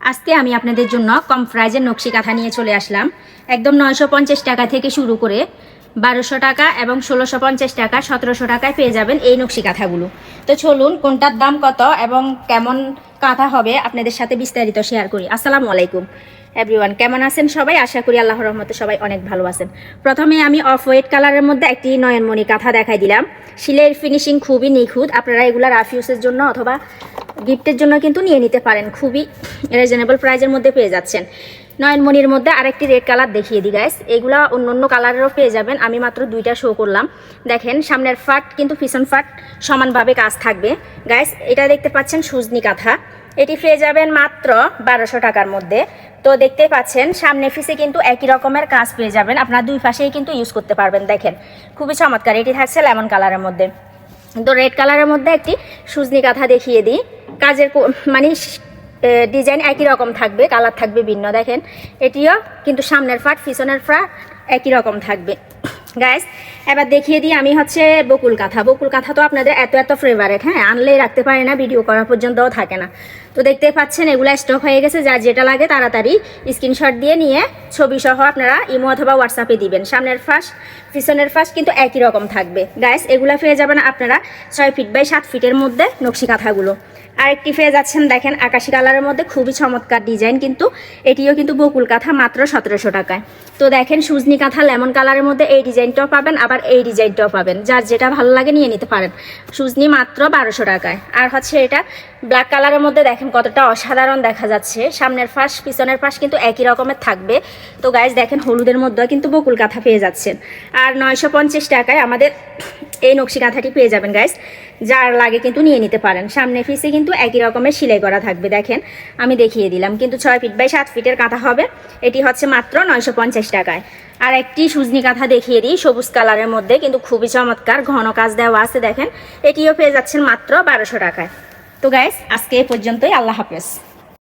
আজকে আমি আপনাদের জন্য কম প্রাইজের নকশি কাঁথা নিয়ে চলে আসলাম। একদম নয়শো পঞ্চাশ টাকা থেকে শুরু করে বারোশো টাকা এবং ষোলোশো পঞ্চাশ টাকা, সতেরোশো টাকায় পেয়ে যাবেন এই নকশি কাঁথাগুলো তো চলুন কোনটার দাম কত এবং কেমন কাঁথা হবে আপনাদের সাথে বিস্তারিত শেয়ার করি। আসসালামু আলাইকুম। এভরিওয়ান কেমন আছেন সবাই? আশা করি আল্লাহর রহমতে সবাই অনেক ভালো আছেন। প্রথমে আমি অফ হোয়াইট কালারের মধ্যে একটি নয়নমণি কাঁথা দেখাই দিলাম। শিলের ফিনিশিং খুবই নিখুঁত। আপনারা এগুলা রাফ ইউসের জন্য অথবা গিফটের জন্য কিন্তু নিয়ে নিতে পারেন। খুবই রিজনেবল প্রাইজের মধ্যে পেয়ে যাচ্ছেন। নয়নমণির মধ্যে আরেকটি রেড কালার দেখিয়ে দিই গাইস এগুলা অন্য অন্য কালারেরও পেয়ে যাবেন। আমি মাত্র দুইটা শো করলাম। দেখেন, সামনের ফাট কিন্তু পিছন ফাট সমানভাবে কাজ থাকবে। গাইস এটা দেখতে পাচ্ছেন সুজনি কাঁথা। এটি পেয়ে যাবেন মাত্র বারোশো টাকার মধ্যে। তো দেখতে পাচ্ছেন, সামনে ফিসে কিন্তু একই রকমের কাজ পেয়ে যাবেন। আপনার দুই পাশেই কিন্তু ইউজ করতে পারবেন, দেখেন। খুবই চমৎকার, এটি থাকছে লেমন কালারের মধ্যে। তো রেড কালারের মধ্যে একটি সুজনি কাঁথা দেখিয়ে দিই। কাজের মানে ডিজাইন একই রকম থাকবে কালার থাকবে ভিন্ন, দেখেন। এটিও কিন্তু সামনের ফাট, পিছনের ফাট একই রকম থাকবে। গাইস এবার দেখিয়ে দিই আমি হচ্ছে বকুল কাঁথা। বকুল কাঁথা তো আপনাদের এত এত ফেভারেট হ্যাঁ? আনলেই রাখতে পারে না ভিডিও করা পর্যন্তও থাকে না। তো দেখতে পাচ্ছেন, এগুলো স্টক হয়ে গেছে যার যেটা লাগে তাড়াতাড়ি স্ক্রিনশট দিয়ে নিয়ে ছবি সহ আপনারা ইমো অথবা হোয়াটসঅ্যাপে দিবেন। সামনের ফাঁস, পিছনের ফাঁস কিন্তু একই রকম থাকবে। গাইস এগুলো পেয়ে যাবেন আপনারা ছয় ফিট বাই সাত ফিটের মধ্যে নকশি কাঁথাগুলো। আরেকটি পেয়ে যাচ্ছেন দেখেন, আকাশি কালারের মধ্যে খুবই চমৎকার ডিজাইন কিন্তু এটিও কিন্তু বকুল কাঁথা মাত্র সতেরোশো টাকায়। তো দেখেন, সুজনি কাঁথা লেমন কালারের মধ্যে এই ডিজাইনটাও পাবেন, আবার এই ডিজাইনটাও পাবেন। যার যেটা ভালো লাগে নিয়ে নিতে পারেন। সুজনি মাত্র বারোশো টাকায়। আর হচ্ছে এটা ব্ল্যাক কালারের মধ্যে দেখেন, কতটা অসাধারণ দেখা যাচ্ছে। সামনের ফাঁস পিছনের ফাঁস কিন্তু একই রকমের থাকবে। তো গাইজ দেখেন, হলুদের মধ্যেও কিন্তু বকুল কাঁথা পেয়ে যাচ্ছেন। আর নয়শো পঞ্চাশ টাকায় আমাদের এই নকশি কাঁথাটি পেয়ে যাবেন গাইস যার লাগে কিন্তু নিয়ে নিতে পারেন। সামনে ফিসে কিন্তু একই রকমের সেলাই করা থাকবে, দেখেন। আমি দেখিয়ে দিলাম, কিন্তু ছয় ফিট বাই সাত ফিটের কাঁথা হবে। এটি হচ্ছে মাত্র নয়শো পঞ্চাশ টাকায়। আর একটি সুজনি কাঁথা দেখিয়ে দিই, সবুজ কালারের মধ্যে, কিন্তু খুবই চমৎকার, ঘন কাজ দেওয়া আছে, দেখেন। এটিও পেয়ে যাচ্ছেন মাত্র বারোশো টাকায়। তো গাইস আজকে এ পর্যন্তই, আল্লাহ হাফেজ।